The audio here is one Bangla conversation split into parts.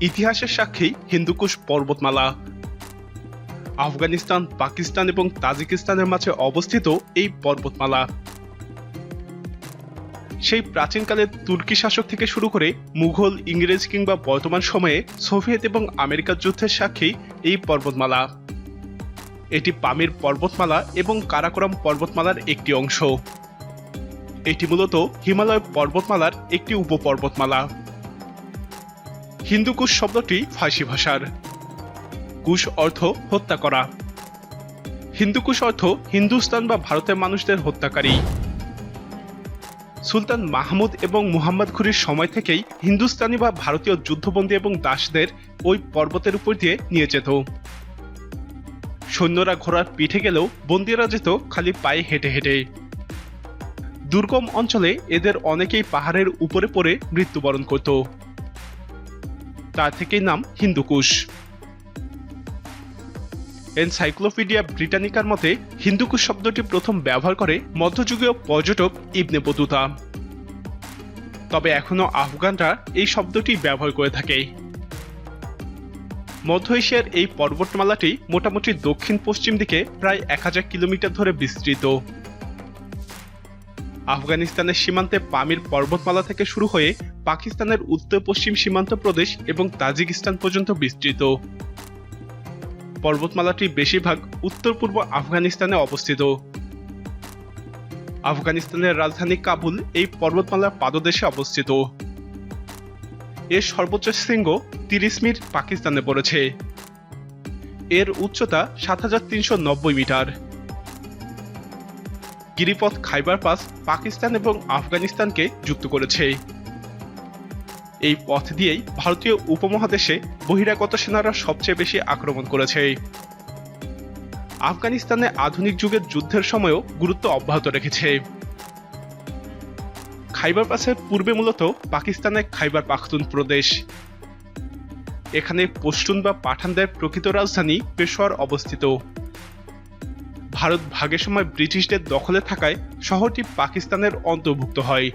ইতিহাসের সাক্ষী হিন্দুকুশ পর্বতমালা। আফগানিস্তান, পাকিস্তান এবং তাজিকিস্তানের মাঝে অবস্থিত এই পর্বতমালা। সেই প্রাচীনকালে তুর্কি শাসক থেকে শুরু করে মুঘল, ইংরেজ কিংবা বর্তমান সময়ে সোভিয়েত এবং আমেরিকার যুদ্ধের সাক্ষী এই পর্বতমালা। এটি পামির পর্বতমালা এবং কারাকোরাম পর্বতমালার একটি অংশ। এটি মূলত হিমালয় পর্বতমালার একটি উপপর্বতমালা। হিন্দুকুশ শব্দটি ফার্সি ভাষার। কুশ অর্থ হত্যা করা। হিন্দুকুশ অর্থ হিন্দুস্তান বা ভারতের মানুষদের হত্যাকারী। সুলতান মাহমুদ এবং মুহাম্মদ ঘুরির সময় থেকেই হিন্দুস্তানি বা ভারতীয় যুদ্ধবন্দী এবং দাসদের ওই পর্বতের উপর দিয়ে নিয়ে যেত। সৈন্যরা ঘোড়ার পিঠে গেলেও বন্দিরা যেত খালি পায়ে হেঁটে হেঁটে। দুর্গম অঞ্চলে এদের অনেকেই পাহাড়ের উপরে পড়ে মৃত্যুবরণ করত। তার থেকেই নাম হিন্দুকুশ। এনসাইক্লোপিডিয়া ব্রিটানিকার মতে, হিন্দুকুশ শব্দটি প্রথম ব্যবহার করে মধ্যযুগীয় পর্যটক ইবনে বতুতা। তবে এখনও আফগানরা এই শব্দটি ব্যবহার করে থাকে। মধ্য এশিয়ার এই পর্বতমালাটি মোটামুটি দক্ষিণ পশ্চিম দিকে প্রায় এক হাজার কিলোমিটার ধরে বিস্তৃত। আফগানিস্তানের সীমান্তে পামির পর্বতমালা থেকে শুরু হয়ে পাকিস্তানের উত্তর পশ্চিম সীমান্ত প্রদেশ এবং তাজিকিস্তান পর্যন্ত বিস্তৃত। পর্বতমালাটি বেশিরভাগ উত্তর পূর্ব আফগানিস্তানে অবস্থিত। আফগানিস্তানের রাজধানী কাবুল এই পর্বতমালার পাদদেশে অবস্থিত। এর সর্বোচ্চ শৃঙ্গ তিরিশ মিট পাকিস্তানে পড়েছে। এর উচ্চতা সাত হাজার তিনশো নব্বই মিটার। গিরিপথ খাইবার পাস পাকিস্তান এবং আফগানিস্তানকে যুক্ত করেছে। এই পথ দিয়েই ভারতীয় উপমহাদেশে বহিরাগত সেনারা সবচেয়ে বেশি আক্রমণ করেছে। আফগানিস্তানে আধুনিক যুগের যুদ্ধের সময়ও গুরুত্ব অব্যাহত রেখেছে। খাইবার পাসের পূর্বে মূলত পাকিস্তানের খাইবার পাখতুন প্রদেশ। এখানে পশতুন বা পাঠানদের প্রকৃত রাজধানী পেশোয়ার অবস্থিত। ভারত ভাগের সময় ব্রিটিশদের দখলে থাকায় শহরটি পাকিস্তানের অন্তর্ভুক্ত হয়।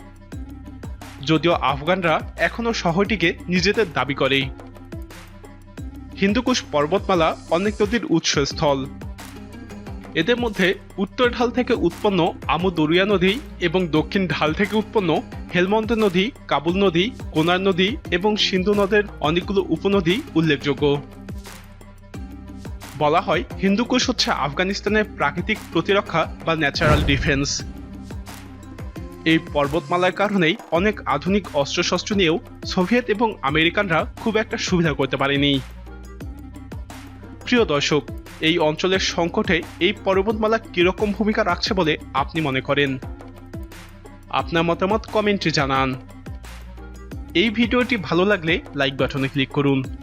যদিও আফগানরা এখনও শহরটিকে নিজেদের দাবি করে হিন্দুকুশ পর্বতমালা অনেক নদীর উৎসস্থল। এদের মধ্যে উত্তর ঢাল থেকে উৎপন্ন আমু দরিয়া নদী এবং দক্ষিণ ঢাল থেকে উৎপন্ন হেলমন্দ নদী, কাবুল নদী, কোনার নদী এবং সিন্ধু নদের অনেকগুলো উপনদী উল্লেখযোগ্য। বলা হয়, হিন্দুকুশ হচ্ছে আফগানিস্তানের প্রাকৃতিক প্রতিরক্ষা বা ন্যাচারাল ডিফেন্স এই পর্বতমালার কারণেই অনেক আধুনিক অস্ত্রশস্ত্র নিয়েও সোভিয়েত এবং আমেরিকানরা খুব একটা সুবিধা করতে পারেনি। প্রিয় দর্শক, এই অঞ্চলের সংকটে এই পর্বতমালা কীরকম ভূমিকা রাখছে বলে আপনি মনে করেন? আপনার মতামত কমেন্টে জানান। এই ভিডিওটি ভালো লাগলে লাইক বাটনে ক্লিক করুন।